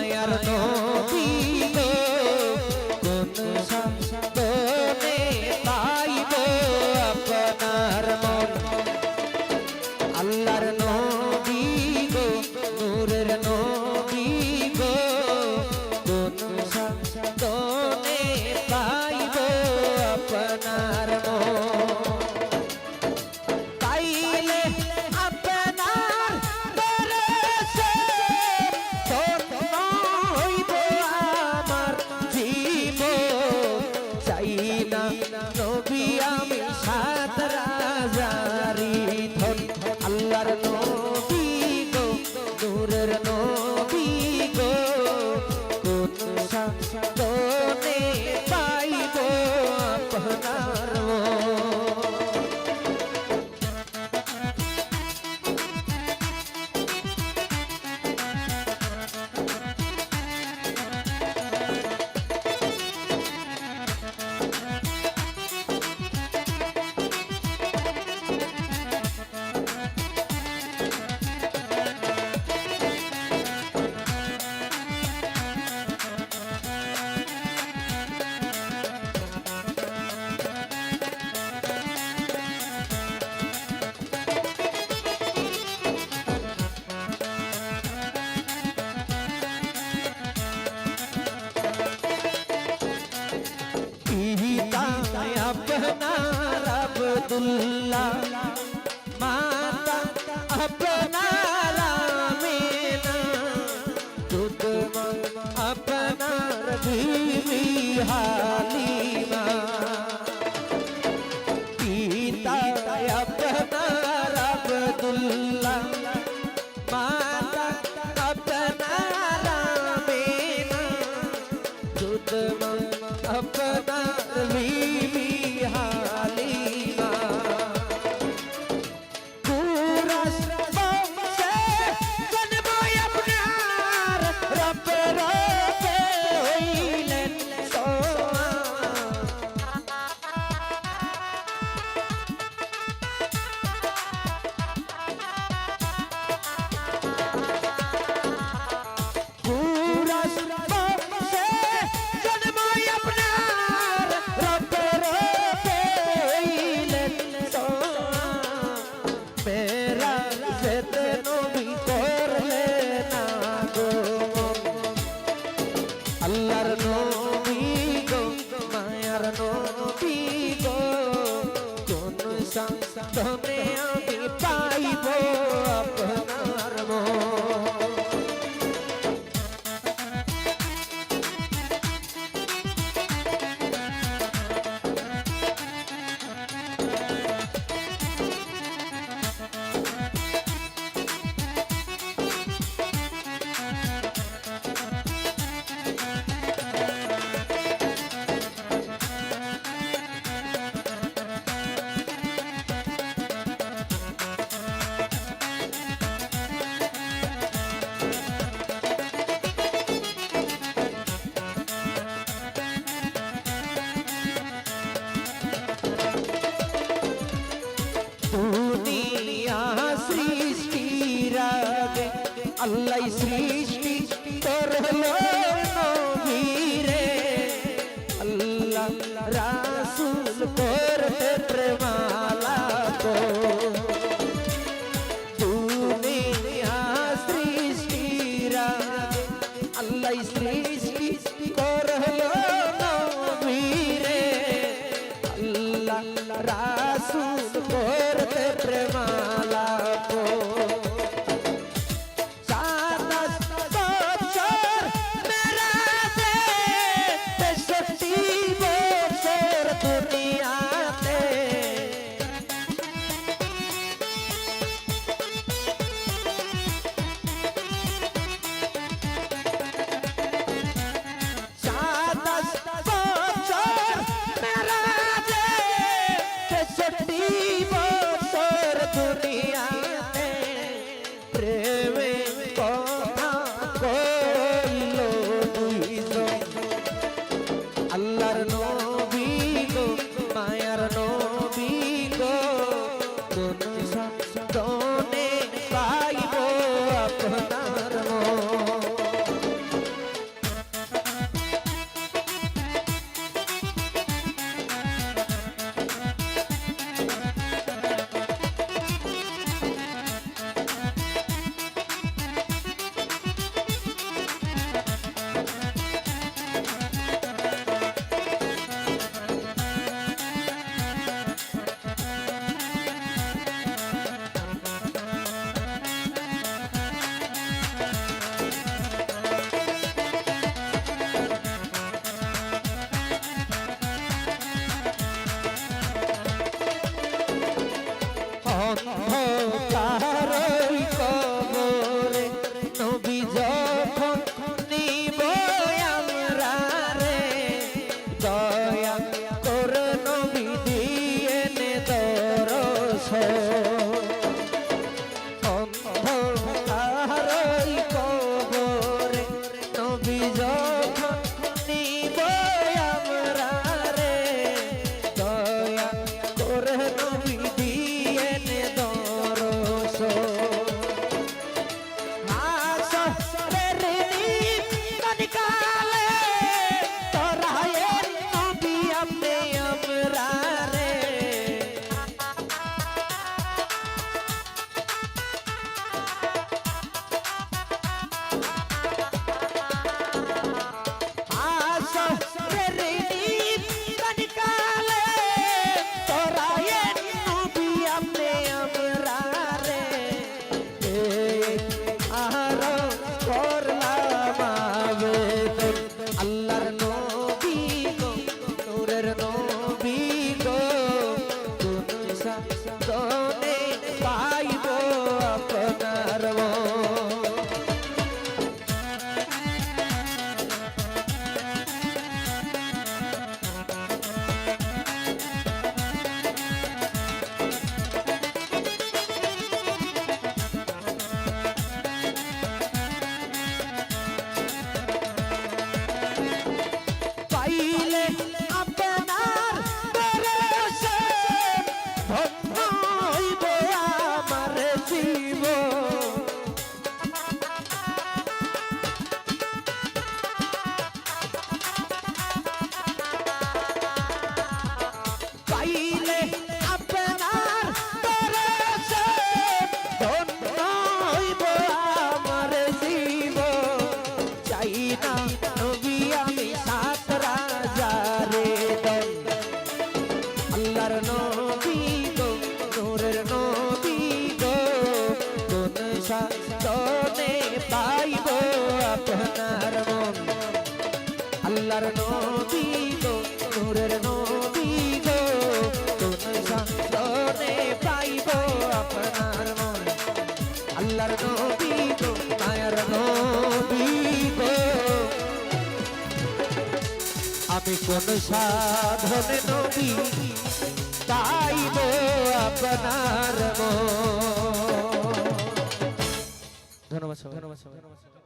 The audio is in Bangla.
দয়ার নবী আপনার আবদুল্লাহ মাতা আপনার আমিনা দুধ আপনার বিবি হালিমা পিতা আপনার আবদুল্লাহ Vete আল্লাহ সৃষ্টি করল নবীরে। আল্লাহ রাসুল করতে প্রেমালা তো। দুনিয়া সৃষ্টি রা আল্লাহ সৃষ্টি করল নবীরে। আল্লাহ রাসুল করতে প্রেমালা નો অন্ধকার কবরে নবী যখন নিব আমরা রে দয়া করে নবী দিয়ে দরশ আল্লাহর নবী গো, নূরের নবী গো তুমি সন্দনে পাইব আপনার মন? আল্লাহর নবী গো, মায়ার নবী গো। আমি কোন সাধন নবী পাইব আপনার মন? ধন্যবাদ ধন্যবাদ ধন্যবাদ